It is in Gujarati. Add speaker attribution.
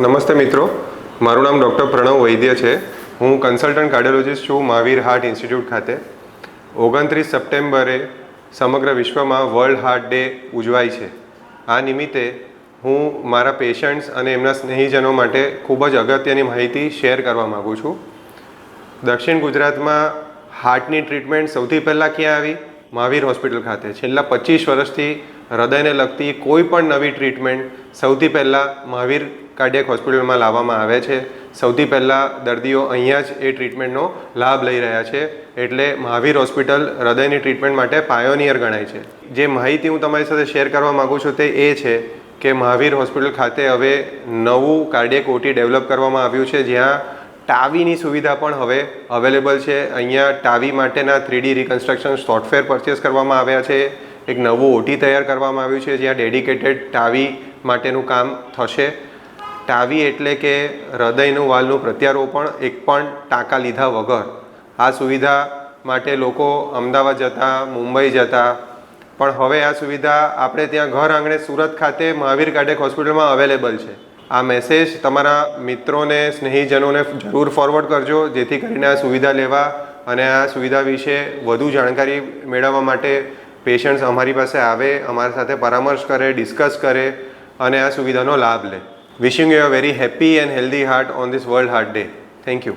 Speaker 1: નમસ્તે મિત્રો. મારું નામ ડૉક્ટર પ્રણવ વૈદ્ય છે. હું કન્સલ્ટન્ટ કાર્ડિયોલોજિસ્ટ છું મહાવીર હાર્ટ ઇન્સ્ટિટ્યૂટ ખાતે. ઓગણત્રીસ સપ્ટેમ્બરે સમગ્ર વિશ્વમાં વર્લ્ડ હાર્ટ ડે ઉજવાય છે. આ નિમિત્તે હું મારા પેશન્ટ્સ અને એમના સ્નેહીજનો માટે ખૂબ જ અગત્યની માહિતી શેર કરવા માગું છું. દક્ષિણ ગુજરાતમાં હાર્ટની ટ્રીટમેન્ટ સૌથી પહેલાં ક્યાં આવી? મહાવીર હોસ્પિટલ ખાતે. છેલ્લા પચીસ વર્ષથી હૃદયને લગતી કોઈ પણ નવી ટ્રીટમેન્ટ સૌથી પહેલાં મહાવીર કાર્ડિયક હોસ્પિટલમાં લાવવામાં આવે છે. સૌથી પહેલાં દર્દીઓ અહીંયા જ એ ટ્રીટમેન્ટનો લાભ લઈ રહ્યા છે. એટલે મહાવીર હોસ્પિટલ હૃદયની ટ્રીટમેન્ટ માટે પાયોનિયર ગણાય છે. જે માહિતી હું તમારી સાથે શેર કરવા માગું છું તે એ છે કે મહાવીર હોસ્પિટલ ખાતે હવે નવું કાર્ડિયક ઓટી ડેવલપ કરવામાં આવ્યું છે. જ્યાં ટાવીની સુવિધા પણ હવે અવેલેબલ છે. અહીંયા ટાવી માટેના થ્રીડી રિકન્સ્ટ્રક્શન સોફ્ટવેર પરચેસ કરવામાં આવ્યા છે. એક નવું ઓટી તૈયાર કરવામાં આવ્યું છે, જ્યાં ડેડિકેટેડ ટાવી માટેનું કામ થશે. ટાવી એટલે કે હૃદયનું વાલનું પ્રત્યારોપણ, એક પણ ટાંકા લીધા વગર. આ સુવિધા માટે લોકો અમદાવાદ જતા, મુંબઈ જતા. પણ હવે આ સુવિધા આપણે ત્યાં ઘર આંગણે સુરત ખાતે મહાવીર કાર્ડેક હોસ્પિટલમાં અવેલેબલ છે. આ મેસેજ તમારા મિત્રોને, સ્નેહીજનોને જરૂર ફોરવર્ડ કરજો, જેથી કરીને આ સુવિધા લેવા અને આ સુવિધા વિશે વધુ જાણકારી મેળવવા માટે પેશન્ટ્સ અમારી પાસે આવે, અમારી સાથે પરામર્શ કરે, ડિસ્કસ કરે અને આ સુવિધાનો લાભ લે. Wishing you a very happy and healthy heart on this world heart day thank you